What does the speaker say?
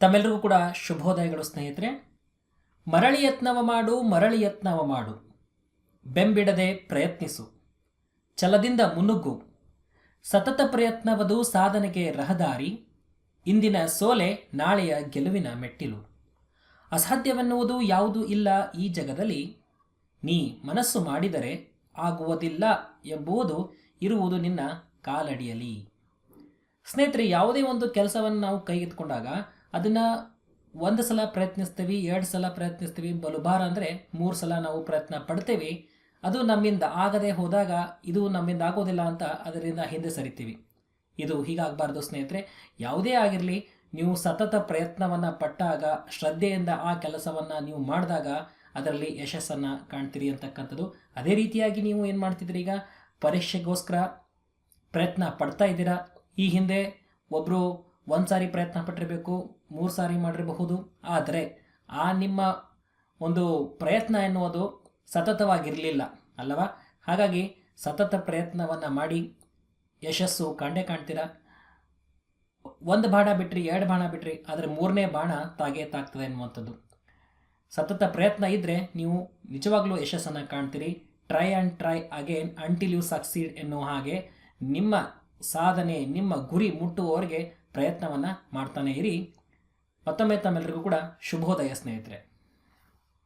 ತಮ್ಮೆಲ್ಲರಿಗೂ ಕೂಡ ಶುಭೋದಯಗಳು ಸ್ನೇಹಿತರೆ. ಮರಳಿ ಯತ್ನವ ಮಾಡು, ಮರಳಿ ಯತ್ನವ ಮಾಡು. ಬೆಂಬಿಡದೆ ಪ್ರಯತ್ನಿಸು. ಛಲದಿಂದ ಮುನ್ನುಗ್ಗು. ಸತತ ಪ್ರಯತ್ನವದು ಸಾಧನೆಗೆ ರಹದಾರಿ. ಇಂದಿನ ಸೋಲೆ ನಾಳೆಯ ಗೆಲುವಿನ ಮೆಟ್ಟಿಲು. ಅಸಾಧ್ಯವೆನ್ನುವುದು ಯಾವುದೂ ಇಲ್ಲ ಈ ಜಗದಲ್ಲಿ. ನೀ ಮನಸ್ಸು ಮಾಡಿದರೆ ಆಗುವುದಿಲ್ಲ ಎಂಬುದು ಇರುವುದು ನಿನ್ನ ಕಾಲಡಿಯಲ್ಲಿ ಸ್ನೇಹಿತರೆ, ಯಾವುದೇ ಒಂದು ಕೆಲಸವನ್ನು ನಾವು ಕೈಗೆತ್ಕೊಂಡಾಗ ಅದನ್ನು ಒಂದು ಸಲ ಪ್ರಯತ್ನಿಸ್ತೀವಿ, ಎರಡು ಸಲ ಪ್ರಯತ್ನಿಸ್ತೀವಿ, ಬಲುಬಾರ ಅಂದರೆ ಮೂರು ಸಲ ನಾವು ಪ್ರಯತ್ನ ಪಡ್ತೇವೆ. ಅದು ನಮ್ಮಿಂದ ಆಗದೆ ಹೋದಾಗ ಇದು ನಮ್ಮಿಂದ ಆಗೋದಿಲ್ಲ ಅಂತ ಅದರಿಂದ ಹಿಂದೆ ಸರಿತೀವಿ. ಇದು ಹೀಗಾಗಬಾರ್ದು ಸ್ನೇಹಿತರೆ. ಯಾವುದೇ ಆಗಿರಲಿ, ನೀವು ಸತತ ಪ್ರಯತ್ನವನ್ನು ಪಟ್ಟಾಗ, ಶ್ರದ್ಧೆಯಿಂದ ಆ ಕೆಲಸವನ್ನು ನೀವು ಮಾಡಿದಾಗ ಅದರಲ್ಲಿ ಯಶಸ್ಸನ್ನು ಕಾಣ್ತೀರಿ ಅಂತಕ್ಕಂಥದ್ದು. ಅದೇ ರೀತಿಯಾಗಿ ನೀವು ಏನು ಮಾಡ್ತಿದ್ರಿ ಈಗ? ಪರೀಕ್ಷೆಗೋಸ್ಕರ ಪ್ರಯತ್ನ ಪಡ್ತಾ ಇದ್ದೀರಾ? ಈ ಹಿಂದೆ ಒಬ್ಬರು ಒಂದು ಸಾರಿ ಪ್ರಯತ್ನ ಪಟ್ಟಿರಬೇಕು, ಮೂರು ಸಾರಿ ಮಾಡಿರಬಹುದು. ಆದರೆ ಆ ನಿಮ್ಮ ಒಂದು ಪ್ರಯತ್ನ ಎನ್ನುವುದು ಸತತವಾಗಿರಲಿಲ್ಲ, ಅಲ್ಲವಾ? ಹಾಗಾಗಿ ಸತತ ಪ್ರಯತ್ನವನ್ನು ಮಾಡಿ, ಯಶಸ್ಸು ಕಂಡೇ ಕಾಣ್ತೀರಾ? ಒಂದು ಬಾಣ ಬಿಟ್ರಿ, ಎರಡು ಬಾಣ ಬಿಟ್ರಿ, ಆದರೆ ಮೂರನೇ ಬಾಣ ತಾಗೇ ತಾಗ್ತದೆ ಅನ್ನುವಂಥದ್ದು ಸತತ ಪ್ರಯತ್ನ ಇದ್ದರೆ ನೀವು ನಿಜವಾಗ್ಲೂ ಯಶಸ್ಸನ್ನು ಕಾಣ್ತೀರಿ. Try and try again until you succeed ಎನ್ನುವ ಹಾಗೆ ನಿಮ್ಮ ಸಾಧನೆ, ನಿಮ್ಮ ಗುರಿ ಮುಟ್ಟುವವರೆಗೆ ಪ್ರಯತ್ನವನ್ನು ಮಾಡ್ತಾನೆ ಇರಿ. ಮತ್ತೊಮ್ಮೆ ತಮ್ಮೆಲ್ಲರಿಗೂ ಕೂಡ ಶುಭೋದಯ ಸ್ನೇಹಿತರೆ.